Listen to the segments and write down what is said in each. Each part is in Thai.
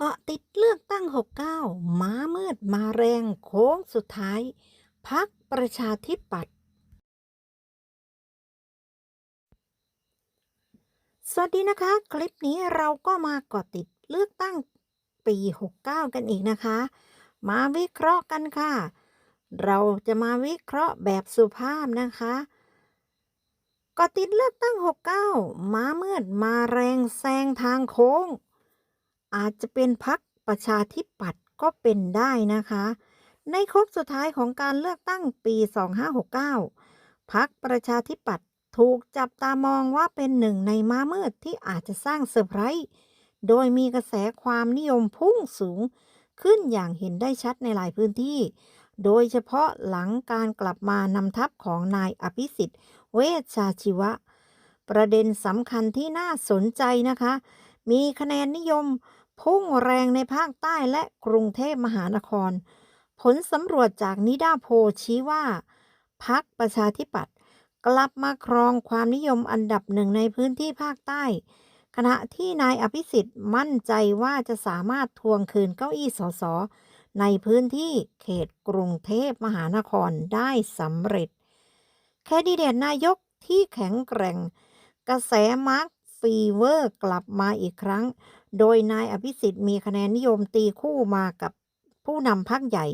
เกาะติดเลือกตั้ง 69 ม้ามืดมาแรงโค้งสุดท้าย พักประชาธิปัตย์สวัสดีนะคะ คลิปนี้เราก็มาเกาะติดเลือกตั้งปี 69 กันอีกนะคะ มาวิเคราะห์กันค่ะ เราจะมาวิเคราะห์แบบสุภาพนะคะเกาะติดเลือกตั้ง 69 ม้ามืดมาแรงแซงทางโค้ง อาจจะเป็นพักประชาธิปัตย์ก็เป็นได้นะคะ ในโค้งสุดท้ายของการเลือกตั้งปี 2569พักประชาธิปัตย์ถูกจับตามองว่าเป็นหนึ่งในม้ามืดที่อาจจะสร้างเซอร์ไพรส์โดยมีกระแสความนิยมพุ่งสูงขึ้นอย่างเห็นได้ชัดในหลายพื้นที่ โดยเฉพาะหลังการกลับมานำทัพของนายอภิสิทธิ์ เวชชาชีวะ ประเด็นสำคัญที่น่าสนใจนะคะ มีคะแนนนิยม พุ่งแรงในภาคใต้และกรุงเทพมหานคร ผลสำรวจจากนิดาโพชี้ว่าพักประชาธิปัตย์กลับมาครองความนิยมอันดับหนึ่งในพื้นที่ภาคใต้ ขณะที่นายอภิสิทธิ์มั่นใจว่าจะสามารถทวงคืนเก้าอี้สสในพื้นที่เขตกรุงเทพมหานครได้สำเร็จ แคนดิเดตนายกที่แข็งแกร่ง กระแสมาร์คฟีเวอร์กลับมาอีกครั้ง โดยนายอภิสิทธิ์มีคะแนนนิยมตีคู่มากับผู้นำพรรคใหญ่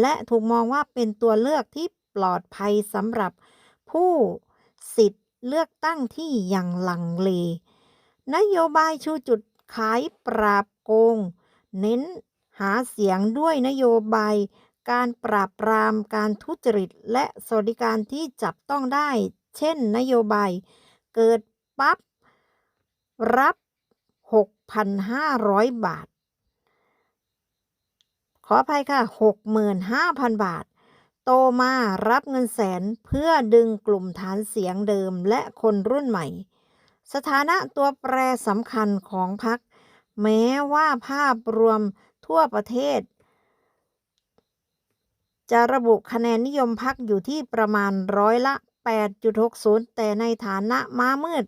และถูกมองว่าเป็นตัวเลือกที่ปลอดภัยสำหรับผู้สิทธิ์เลือกตั้งที่ยังลังเล นโยบายชูจุดขายปราบโกง เน้นหาเสียงด้วยนโยบาย การปราบปรามการทุจริต และสวัสดิการที่จับต้องได้ เช่น นโยบาย เกิดปั๊บ รับ 6,500 บาท ขออภัยค่ะ 65,000 บาท โตมารับเงินแสนเพื่อดึงกลุ่มฐานเสียงเดิมและคนรุ่นใหม่ สถานะตัวแปรสำคัญของพรรคแม้ว่าภาพรวมทั่วประเทศ จะระบุคะแนนนิยมพรรคอยู่ที่ประมาณร้อยละ 8.60 แต่ในฐานะม้ามืด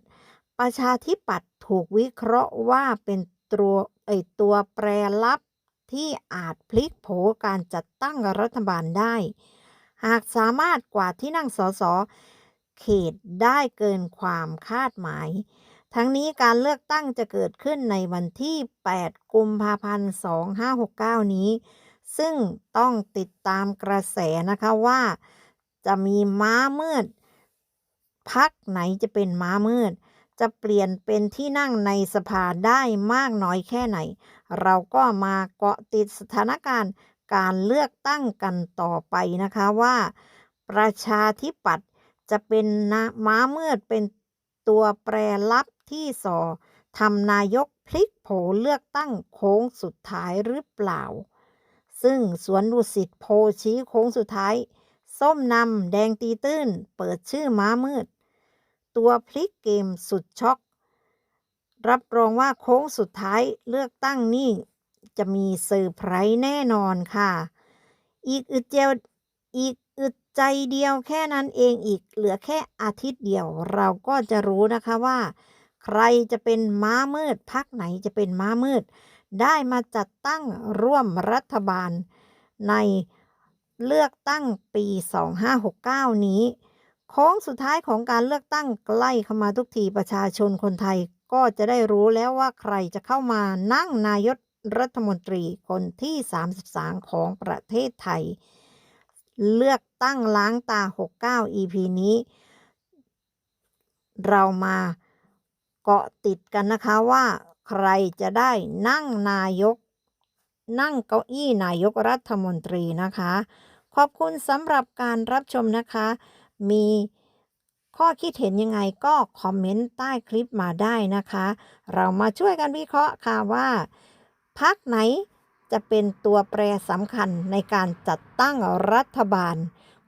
ประชาธิปัตย์ถูกวิเคราะห์ว่าเป็นตัวเอตัวแปรลับที่อาจพลิกโผการจัดตั้งรัฐบาลได้ หากสามารถกวาดที่นั่งสสเขตได้เกินความคาดหมาย ทั้งนี้การเลือกตั้งจะเกิดขึ้นในวันที่ 8 กุมภาพันธ์ 2569 นี้ ซึ่งต้องติดตามกระแสนะคะว่า จะมีม้ามืดพักไหนจะเป็นม้ามืด จะเปลี่ยนเป็นที่นั่งในสภาได้มากน้อยแค่ไหน เราก็มาเกาะติดสถานการณ์การเลือกตั้งกันต่อไปนะคะว่า ประชาธิปัตย์จะเป็นนะม้ามืดเป็นตัวแปรลับที่สอทำนายกพลิกโผเลือกตั้งโค้งสุดท้ายหรือเปล่า ซึ่งสวนดุสิตโพชี้โค้งสุดท้าย ส้มนำแดงตีตื้น เปิดชื่อม้ามืด ตัวพลิกเกมสุดช็อกรับรองว่าโค้งสุดท้ายเลือกตั้งนี่จะมีเซอร์ไพรส์แน่นอนค่ะ อีกอึดเจียวอีกอึดใจเดียวแค่นั้นเองอีกเหลือแค่อาทิตย์เดียว เราก็จะรู้นะคะว่า ใครจะเป็นม้ามืดพักไหนจะเป็นม้ามืด ได้มาจัดตั้งร่วมรัฐบาลในเลือกตั้งปี 2569 นี้ โค้งสุดท้ายของการเลือกตั้งใกล้เข้ามาทุกทีประชาชนคนไทยก็จะได้รู้แล้วว่าใครจะเข้ามานั่งนายกรัฐมนตรีคนที่ 33 ของประเทศไทย เลือกตั้งล้างตา 69 EP นี้ เรามาเกาะติดกันนะคะว่าใครจะได้นั่งนายก นั่งเก้าอี้นายกรัฐมนตรีนะคะ ขอบคุณสำหรับการรับชมนะคะ มีข้อคิดเห็นยังไงก็คอมเมนต์ใต้คลิปมาได้นะคะ เรามาช่วยกันวิเคราะห์ค่ะว่าพักไหนจะเป็นตัวแปรสำคัญในการจัดตั้งรัฐบาล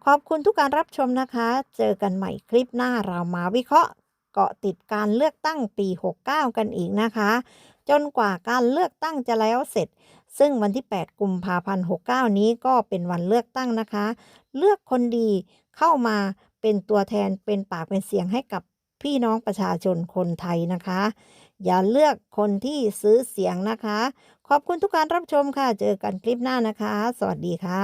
ขอบคุณทุกการรับชมนะคะ เจอกันใหม่คลิปหน้าเรามาวิเคราะห์เกาะติดการเลือกตั้งปี 69 กันอีกนะคะ จนกว่าการเลือกตั้งจะแล้วเสร็จ ซึ่งวันที่ 8 กุมภาพันธ์ 69 นี้ก็เป็นวันเลือกตั้งนะคะ เลือกคนดี เข้ามาเป็นตัวแทนเป็นปากเป็นเสียงให้กับพี่น้องประชาชนคนไทยนะคะ อย่าเลือกคนที่ซื้อเสียงนะคะ ขอบคุณทุกการรับชมค่ะ เจอกันคลิปหน้านะคะ สวัสดีค่ะ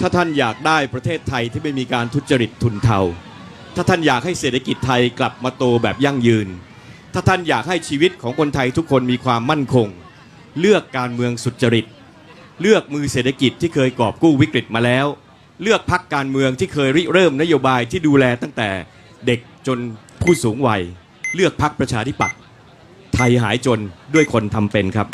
ถ้าท่านอยากได้ประเทศไทยที่ไม่มีการทุจริตทุนเทา ถ้าท่านอยากให้เศรษฐกิจไทยกลับมาโตแบบยั่งยืน ถ้าท่านอยากให้ชีวิตของคนไทยทุกคนมีความมั่นคง เลือกการเมืองสุจริต เลือกมือเศรษฐกิจที่เคยกอบกู้วิกฤตมาแล้ว เลือกพักการเมืองที่เคยริเริ่มนโยบายที่ดูแลตั้งแต่เด็กจนผู้สูงวัย เลือกพักประชาธิปัตย์ไทยหายจนด้วยคนทำเป็นครับ